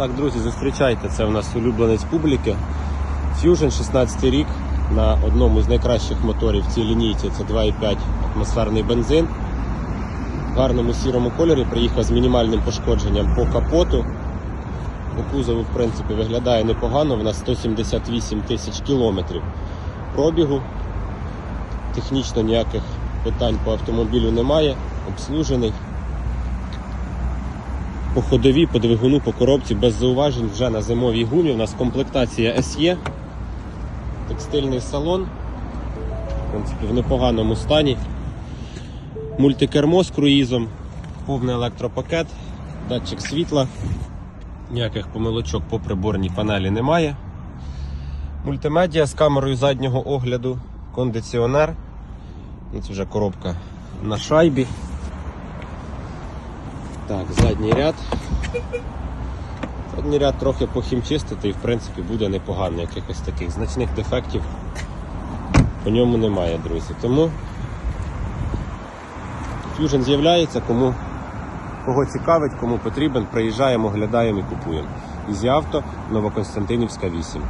Так, друзі, зустрічайте, це у нас улюбленець публіки. Fusion 16 рік на одному з найкращих моторів в цій лінійці це 2,5 атмосферний бензин. В гарному сірому кольорі приїхав з мінімальним пошкодженням по капоту. По кузову, в принципі, виглядає непогано. В нас 178 тисяч кілометрів пробігу. Технічно ніяких питань по автомобілю немає. Обслужений. По ходові, по двигуну, по коробці без зауважень вже на зимовій гумі. У нас комплектація SE, текстильний салон, в принципі, в непоганому стані. Мультикермо з круїзом, повний електропакет, датчик світла, ніяких помилочок по приборній панелі немає. Мультимедіа з камерою заднього огляду, кондиціонер. Ну, Це вже коробка на шайбі. Так, задній ряд. Задній ряд трохи похімчистити і в принципі буде непогано. Якихось таких значних дефектів по ньому немає, друзі. Тому Fusion з'являється, кому кого цікавить, кому потрібен, приїжджаємо, оглядаємо і купуємо. Ізі авто, Новоконстантинівська 8.